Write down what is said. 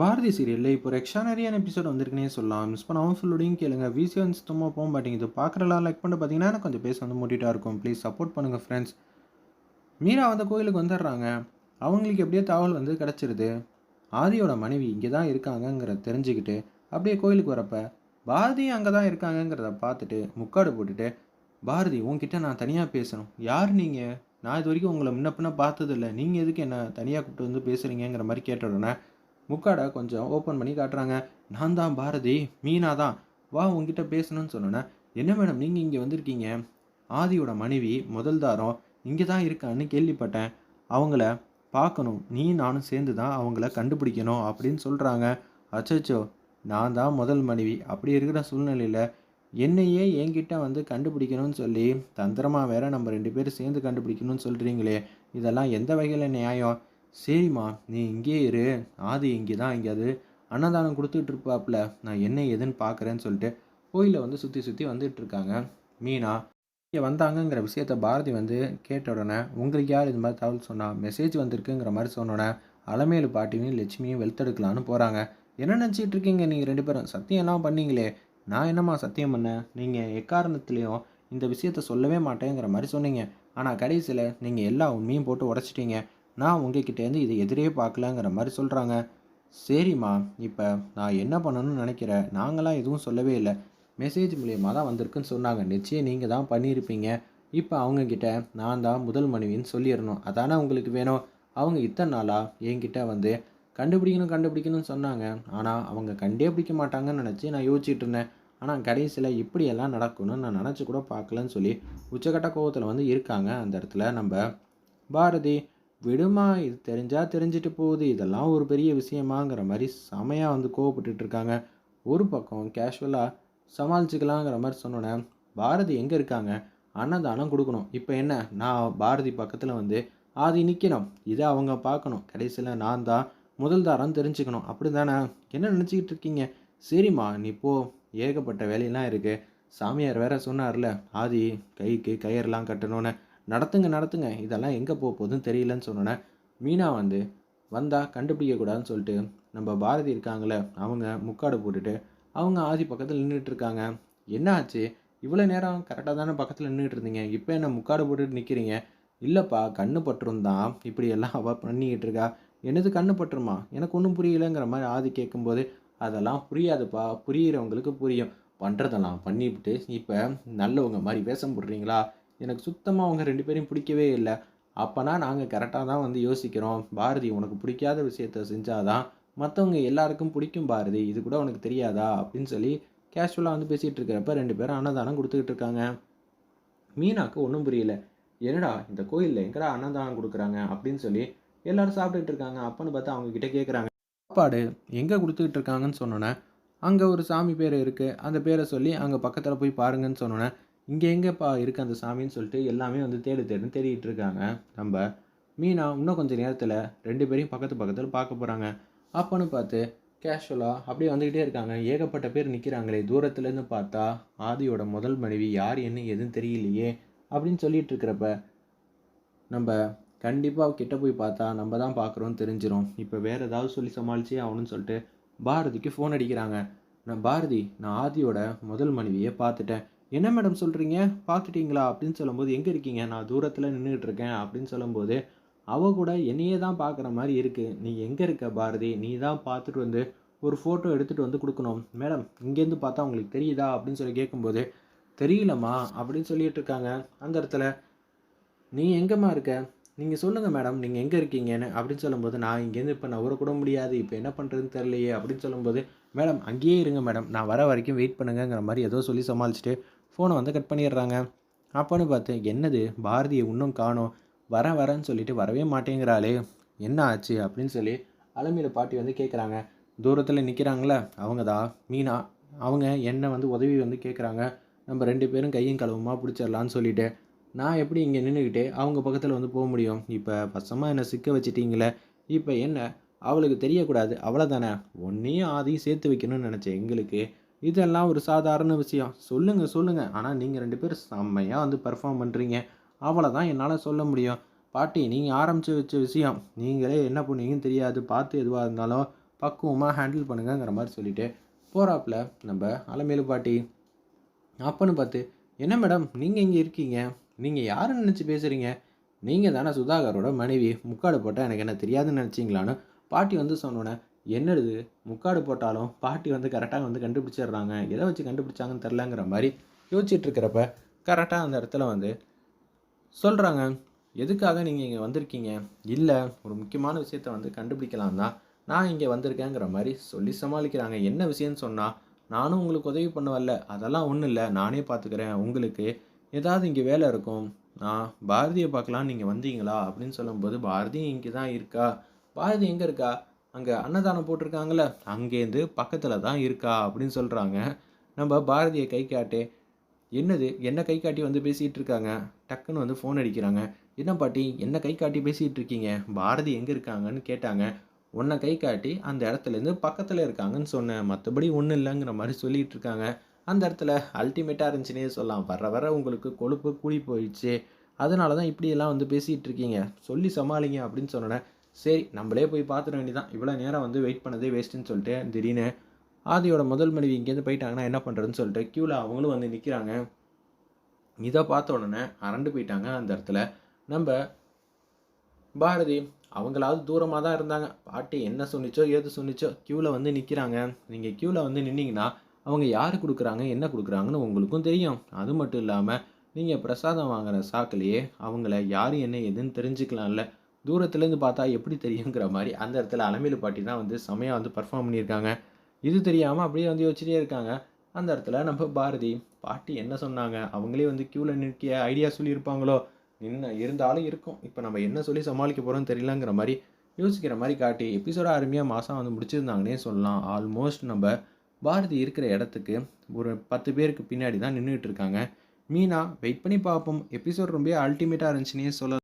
பாரதி சீரியலில் இப்போ ஒரு எக்ஸ்ட்ரானரியான எபிசோட் வந்திருக்குனே சொல்லலாம். மிஸ் பண்ணாமல் ஃபுல்லோடையும் கேளுங்க. விசி வந்து சுத்தமாக போக மாட்டேங்குது. பார்க்குறலாம் லைக் பண்ணி பார்த்தீங்கன்னா எனக்கு கொஞ்சம் பேச வந்து மூட்டிகிட்டா இருக்கும். ப்ளீஸ் சப்போர்ட் பண்ணுங்கள் ஃப்ரெண்ட்ஸ் மீரா வந்து கோயிலுக்கு வந்துடுறாங்க. அவங்களுக்கு எப்படியோ தகவல் வந்து கிடச்சிருது. ஆதியோட மனைவி இங்கே தான் இருக்காங்கங்கிறத தெரிஞ்சுக்கிட்டு அப்படியே கோயிலுக்கு வரப்ப பாரதி அங்கே தான் இருக்காங்கங்கிறத பார்த்துட்டு முக்காடு போட்டுட்டு பாரதி உங்ககிட்ட நான் தனியாக பேசணும். யார் நீங்கள் நான் இது வரைக்கும் உங்களை முன்ன பின்ன பார்த்ததில்ல. நீங்கள் எதுக்கு என்ன தனியாக கூப்பிட்டு வந்து பேசுகிறீங்கிற மாதிரி கேட்ட உடனே முக்காடை கொஞ்சம் ஓப்பன் பண்ணி காட்டுறாங்க. நான் தான் பாரதி மீனா தான். வா உங்ககிட்ட பேசணும்னு சொன்னோன்னே என்ன மேடம் நீங்கள் இங்கே வந்திருக்கீங்க? ஆதியோட மனைவி முதல் தாரம் இங்கே தான் இருக்கான்னு கேள்விப்பட்டேன். அவங்கள பார்க்கணும். நீ நானும் சேர்ந்து தான் அவங்கள கண்டுபிடிக்கணும் அப்படின்னு சொல்கிறாங்க அச்சோ நான் தான் முதல் மனைவி. அப்படி இருக்கிற சூழ்நிலையில் என்னையே என்கிட்ட வந்து கண்டுபிடிக்கணும்னு சொல்லி தந்திரமாக வேற நம்ம ரெண்டு பேரும் சேர்ந்து கண்டுபிடிக்கணும்னு சொல்கிறீங்களே இதெல்லாம் எந்த வகையில் நியாயம்? சரிம்மா நீ இங்கேயே இரு. ஆதி இங்கே தான் எங்கேயாவது அன்னதானம் கொடுத்துட்டு இருப்பாப்புல நான் என்ன ஏதுன்னு பார்க்குறேன்னு சொல்லிட்டு கோயிலில் வந்து சுற்றி சுற்றி வந்துட்டு இருக்காங்க மீனா இங்கே வந்தாங்கங்கிற விஷயத்த பாரதி வந்து கேட்ட உடனே உங்களுக்கு யார் இது மாதிரி தகவல் சொன்னால் மெசேஜ் வந்திருக்குங்கிற மாதிரி சொன்னோடனே அலமேலு பாட்டியும் லட்சுமியும் வெளுத்தெடுக்கலான்னு போகிறாங்க என்ன நினச்சிட்டு இருக்கீங்க நீங்கள் ரெண்டு பேரும்? சத்தியம் எல்லாம் பண்ணீங்களே. நான் என்னம்மா சத்தியம் பண்ணேன்? நீங்கள் எக்காரணத்துலேயும் இந்த விஷயத்த சொல்லவே மாட்டேங்கிற மாதிரி சொன்னீங்க. ஆனால் கடைசியில் நீங்கள் எல்லா உண்மையும் போட்டு உடச்சிட்டீங்க. நான் உங்ககிட்டேருந்து இதை எதிரே பார்க்கலங்கிற மாதிரி சொல்கிறாங்க சரிம்மா இப்போ நான் என்ன பண்ணணும்னு நினைக்கிறேன் நாங்களாம் எதுவும் சொல்லவே இல்லை. மெசேஜ் மூலியமாக தான் வந்திருக்குன்னு சொன்னாங்க. நிச்சயம் நீங்கள் தான் பண்ணியிருப்பீங்க இப்போ அவங்கக்கிட்ட நான் தான் முதல் மனைவின்னு சொல்லிடணும் அதானே உங்களுக்கு வேணும்? அவங்க இத்தனை நாளாக என்கிட்ட வந்து கண்டுபிடிக்கணும் கண்டுபிடிக்கணும்னு சொன்னாங்க. ஆனால் அவங்க கண்டே பிடிக்க மாட்டாங்கன்னு நினச்சி நான் யோசிச்சுட்டு இருந்தேன். ஆனால் கடைசியில் இப்படியெல்லாம் நடக்கணும்னு நான் நினச்சி கூட பார்க்கலன்னு சொல்லி உச்சக்கட்ட கோவத்தில் வந்து இருக்காங்க. அந்த இடத்துல நம்ம பாரதி விடுமா? இது தெரிஞ்சா தெரிஞ்சிட்டு போகுது. இதெல்லாம் ஒரு பெரிய விஷயமாங்கிற மாதிரி செமையாக வந்து கோவப்பட்டுட்டு இருக்காங்க ஒரு பக்கம் கேஷுவலாக சமாளிச்சுக்கலாங்கிற மாதிரி சொன்னோன்னே பாரதி எங்கே இருக்காங்க? அன்னதானம் கொடுக்கணும். இப்போ என்ன? நான் பாரதி பக்கத்தில் வந்து ஆதி நிற்கணும் இதை அவங்க பார்க்கணும். கடைசியில் நான் தான் முதல் தாரம் தெரிஞ்சுக்கணும். அப்படி தானே என்ன நினச்சிக்கிட்டு இருக்கீங்க? சரிம்மா நீ போ. ஏகப்பட்ட வேலையெல்லாம் இருக்குது சாமியார் வேற சொன்னார்ல ஆதி கைக்கு கயிறெல்லாம் கட்டணும்னு. நடத்துங்க நடத்துங்க. இதெல்லாம் எங்கே போக போகுதுன்னு தெரியலன்னு சொன்னோன்னே மீனா வந்து வந்தால் கண்டுபிடிக்கக்கூடாதுன்னு சொல்லிட்டு நம்ம பாரதி இருக்காங்களே அவங்க முக்காடு போட்டுட்டு அவங்க ஆதி பக்கத்தில் நின்றுட்டு இருக்காங்க. என்ன ஆச்சு? இவ்வளோ நேரம் கரெக்டாக தானே பக்கத்தில் நின்றுட்டு இருந்தீங்க. இப்போ என்ன முக்காடு போட்டுட்டு நிற்கிறீங்க இல்லைப்பா கண்ணு பட்டுருந்தான் இப்படி எல்லாம் அவள் பண்ணிக்கிட்டு இருக்கா. என்னது கண்ணு பட்டுருமா? எனக்கு ஒன்றும் புரியலைங்கிற மாதிரி ஆதி கேட்கும்போது அதெல்லாம் புரியாதுப்பா. புரியிறவங்களுக்கு புரியும். பண்ணுறதெல்லாம் பண்ணிவிட்டு இப்போ நல்லவங்க மாதிரி வேஷம் போடுறீங்களா? எனக்கு சுத்தமாக அவங்க ரெண்டு பேரையும் பிடிக்கவே இல்லை. அப்போனா நாங்கள் கரெக்டாக தான் வந்து யோசிக்கிறோம். பாரதி உனக்கு பிடிக்காத விஷயத்த செஞ்சாதான் மற்றவங்க எல்லாருக்கும் பிடிக்கும் பாரதி. இது கூட உனக்கு தெரியாதா? அப்படின்னு சொல்லி கேஷுவலாக வந்து பேசிகிட்டு இருக்கிறப்ப ரெண்டு பேரும் அன்னதானம் கொடுத்துக்கிட்டு இருக்காங்க. மீனாக்கு ஒன்றும் புரியல. என்னடா இந்த கோயிலில் எங்கடா அன்னதானம் கொடுக்குறாங்க? அப்படின்னு சொல்லி எல்லாரும் சாப்பிட்டுட்டு இருக்காங்க. அப்பன்னு பார்த்து அவங்கக்கிட்ட கேட்குறாங்க சாப்பாடு எங்கே கொடுத்துக்கிட்டு இருக்காங்கன்னு சொன்னோன்னே அங்கே ஒரு சாமி பேர் இருக்குது அந்த பேரை சொல்லி அங்கே பக்கத்தில் போய் பாருங்கன்னு சொன்னோன்னே இங்கே எங்கேப்பா இருக்குது அந்த சாமின்னு சொல்லிட்டு எல்லாமே வந்து தேடு தேடுன்னு தேடிட்டு இருக்காங்க. நம்ம மீனா இன்னும் கொஞ்சம் நேரத்தில் ரெண்டு பேரையும் பக்கத்து பக்கத்தில் பார்க்க போகிறாங்க அப்போன்னு பார்த்து கேஷுவலாக அப்படியே வந்துக்கிட்டே இருக்காங்க. ஏகப்பட்ட பேர் நிற்கிறாங்களே தூரத்துலேருந்து பார்த்தா ஆதியோட முதல் மனைவி யார் என்ன எதுன்னு தெரியலையே அப்படின்னு சொல்லிட்டு இருக்கிறப்ப நம்ம கண்டிப்பாக கிட்ட போய் பார்த்தா நம்ம தான் பார்க்குறோன்னு தெரிஞ்சிரும். இப்போ வேறு ஏதாவது சொல்லி சமாளிச்சே ஆகணும்னு சொல்லிட்டு பாரதிக்கு ஃபோன் அடிக்கிறாங்க. நான் பாரதி நான் ஆதியோட முதல் மனைவியை பார்த்துட்டேன். என்ன மேடம் சொல்கிறீங்க பார்த்துட்டீங்களா? அப்படின்னு சொல்லும்போது எங்கே இருக்கீங்க? நான் தூரத்தில் நின்றுட்டு இருக்கேன். அப்படின்னு சொல்லும்போது அவ கூட என்னையே தான் பார்க்குற மாதிரி இருக்குது நீ எங்கே இருக்க பாரதி? நீ தான் பார்த்துட்டு வந்து ஒரு ஃபோட்டோ எடுத்துகிட்டு வந்து கொடுக்கணும். மேடம் இங்கேருந்து பார்த்தா உங்களுக்கு தெரியுதா? அப்படின்னு சொல்லி கேட்கும்போது தெரியலம்மா அப்படின்னு சொல்லிட்டு இருக்காங்க. அந்த இடத்துல நீ எங்கேம்மா இருக்க? நீங்கள் சொல்லுங்கள் மேடம் நீங்கள் எங்கே இருக்கீங்கன்னு. அப்படின்னு சொல்லும்போது நான் இங்கேருந்து இப்போ நான் கூட முடியாது. இப்போ என்ன பண்ணுறதுன்னு தெரியலையே. அப்படின்னு சொல்லும்போது மேடம் அங்கேயே இருங்க மேடம். நான் வர வரைக்கும் வெயிட் பண்ணுங்கங்கிற மாதிரி ஏதோ சொல்லி சமாளிச்சுட்டு ஃபோனை வந்து கட் பண்ணிடுறாங்க. அப்போன்னு பார்த்து என்னது? பாரதியை இன்னும் காணோம். வர வரேன்னு சொல்லிட்டு வரவே மாட்டேங்கிறாளே. என்ன ஆச்சு? அப்படின்னு சொல்லி அலமையில பாட்டி வந்து கேட்குறாங்க தூரத்தில் நிற்கிறாங்களே அவங்க தான் மீனா. அவங்க என்ன வந்து உதவி வந்து கேட்குறாங்க நம்ம ரெண்டு பேரும் கையும் கழுவுமா பிடிச்சிடலான்னு சொல்லிட்டு. நான் எப்படி இங்கே நின்றுக்கிட்டே அவங்க பக்கத்தில் வந்து போக முடியும்? இப்போ பசமாக என்னை சிக்க வச்சிட்டிங்களே. இப்போ என்ன? அவளுக்கு தெரியக்கூடாது. அவ்வளோதானே ஒன்றையும் ஆதையும் சேர்த்து வைக்கணும்னு நினச்சேன் எங்களுக்கு. இதெல்லாம் ஒரு சாதாரண விஷயம். சொல்லுங்கள் சொல்லுங்கள் ஆனால் நீங்கள் ரெண்டு பேரும் செம்மையாக வந்து பெர்ஃபார்ம் பண்ணுறீங்க அவ்வளோதான் என்னால் சொல்ல முடியும். பாட்டி நீங்கள் ஆரம்பித்து வச்ச விஷயம் நீங்களே என்ன பண்ணுவீங்கன்னு தெரியாது. பார்த்து எதுவாக இருந்தாலும் பக்குவமாக ஹேண்டில் பண்ணுங்கங்கிற மாதிரி சொல்லிவிட்டு போகிறாப்புல நம்ம அலமேலு பாட்டி. அப்பன்னு பார்த்து என்ன மேடம் நீங்கள் இங்கே இருக்கீங்க? நீங்கள் யாருன்னு நினச்சி பேசுகிறீங்க நீங்கள் தானே சுதாகரோட மனைவி. முக்காடு போட்டால் எனக்கு என்ன தெரியாதுன்னு நினச்சிங்களான்னு? பாட்டி வந்து சொன்னோன்னே என்னது முக்காடு போட்டாலும் பாட்டி வந்து கரெக்டாக வந்து கண்டுபிடிச்சிடுறாங்க. எதை வச்சு கண்டுபிடிச்சாங்கன்னு தெரிலங்கிற மாதிரி யோசிச்சுட்டு இருக்கிறப்ப கரெக்டாக அந்த இடத்துல வந்து சொல்கிறாங்க எதுக்காக நீங்கள் இங்கே வந்திருக்கீங்க? இல்லை ஒரு முக்கியமான விஷயத்த வந்து கண்டுபிடிக்கலாம் தான். நான் இங்கே வந்திருக்கேங்கிற மாதிரி சொல்லி சமாளிக்கிறாங்க. என்ன விஷயம்னு சொன்னால் நானும் உங்களுக்கு உதவி பண்ண வரல அதெல்லாம் ஒன்றும் இல்லை. நானே பார்த்துக்கிறேன் உங்களுக்கு ஏதாவது இங்கே வேலை இருக்கும். நான் பாரதியை பார்க்கலாம் நீங்கள் வந்தீங்களா? அப்படின்னு சொல்லும்போது பாரதி இங்கே தான் இருக்கா? பாரதி எங்கே இருக்கா? அங்கே அன்னதானம் போட்டிருக்காங்கள அங்கேருந்து பக்கத்தில் தான் இருக்கா அப்படின்னு சொல்கிறாங்க நம்ம பாரதியை கை காட்டு என்னது என்ன கை காட்டி வந்து பேசிகிட்டு இருக்காங்க? டக்குன்னு வந்து ஃபோன் அடிக்கிறாங்க. என்ன பாட்டி என்ன கை காட்டி பேசிகிட்டு இருக்கீங்க? பாரதி எங்கே இருக்காங்கன்னு கேட்டாங்க. உன்னை கை காட்டி அந்த இடத்துலேருந்து பக்கத்தில் இருக்காங்கன்னு சொன்னேன். மற்றபடி ஒன்றும் இல்லைங்கிற மாதிரி சொல்லிகிட்டு இருக்காங்க. அந்த இடத்துல அல்டிமேட்டாக இருந்துச்சுன்னே சொல்லலாம். வர வர உங்களுக்கு கொழுப்பு கூடி போயிடுச்சு. அதனால தான் இப்படியெல்லாம் வந்து பேசிகிட்டு இருக்கீங்க. சொல்லி சமாளிங்க அப்படின்னு சொன்னேன் சரி நம்மளே போய் பார்த்துட வேண்டியதான் இவ்வளோ நேரம் வந்து வெயிட் பண்ணதே வேஸ்ட்டுன்னு சொல்லிட்டு திடீர்னு ஆதியோட முதல் மனைவி இங்கேருந்து போயிட்டாங்கன்னா என்ன பண்ணுறதுன்னு சொல்லிட்டு க்யூவில் அவங்களும் வந்து நிற்கிறாங்க இதை பார்த்த உடனே அரண்டு போயிட்டாங்க அந்த இடத்துல. நம்ம பாரதி அவங்களாவது தூரமாக தான் இருந்தாங்க. பாட்டி என்ன சொன்னிச்சோ ஏது சொன்னிச்சோ க்யூவில் வந்து நிற்கிறாங்க நீங்கள் க்யூவில் வந்து நின்னீங்கன்னா அவங்க யார் கொடுக்குறாங்க என்ன கொடுக்குறாங்கன்னு உங்களுக்கும் தெரியும். அது மட்டும் இல்லாமல் நீங்கள் பிரசாதம் வாங்குகிற சாக்கிலேயே அவங்கள யார் என்ன எதுன்னு தெரிஞ்சுக்கலாம்ல. தூரத்துலேருந்து பார்த்தா எப்படி தெரியுங்கிற மாதிரி அந்த இடத்துல அலமேலு பாட்டி தான் வந்து செமையாக வந்து பர்ஃபார்ம் பண்ணியிருக்காங்க. இது தெரியாமல் அப்படியே வந்து யோசிச்சுட்டே இருக்காங்க. அந்த இடத்துல நம்ம பாரதி பாட்டி என்ன சொன்னாங்க? அவங்களே வந்து க்யூவில் நிற்க ஐடியா சொல்லியிருப்பாங்களோ? நின்று இருந்தாலும் இருக்கும். இப்போ நம்ம என்ன சொல்லி சமாளிக்க போகிறோம்னு தெரியலங்கிற மாதிரி யோசிக்கிற மாதிரி காட்டி எபிசோட அருமையாக மாதம் வந்து முடிச்சிருந்தாங்கன்னே சொல்லலாம். ஆல்மோஸ்ட் நம்ம பாரதி இருக்கிற இடத்துக்கு ஒரு பத்து பேருக்கு பின்னாடி தான் நின்றுட்டு இருக்காங்க. மீனா வெயிட் பண்ணி பார்ப்போம். எபிசோட் ரொம்ப அல்டிமேட்டாக இருந்துச்சுன்னே சொல்ல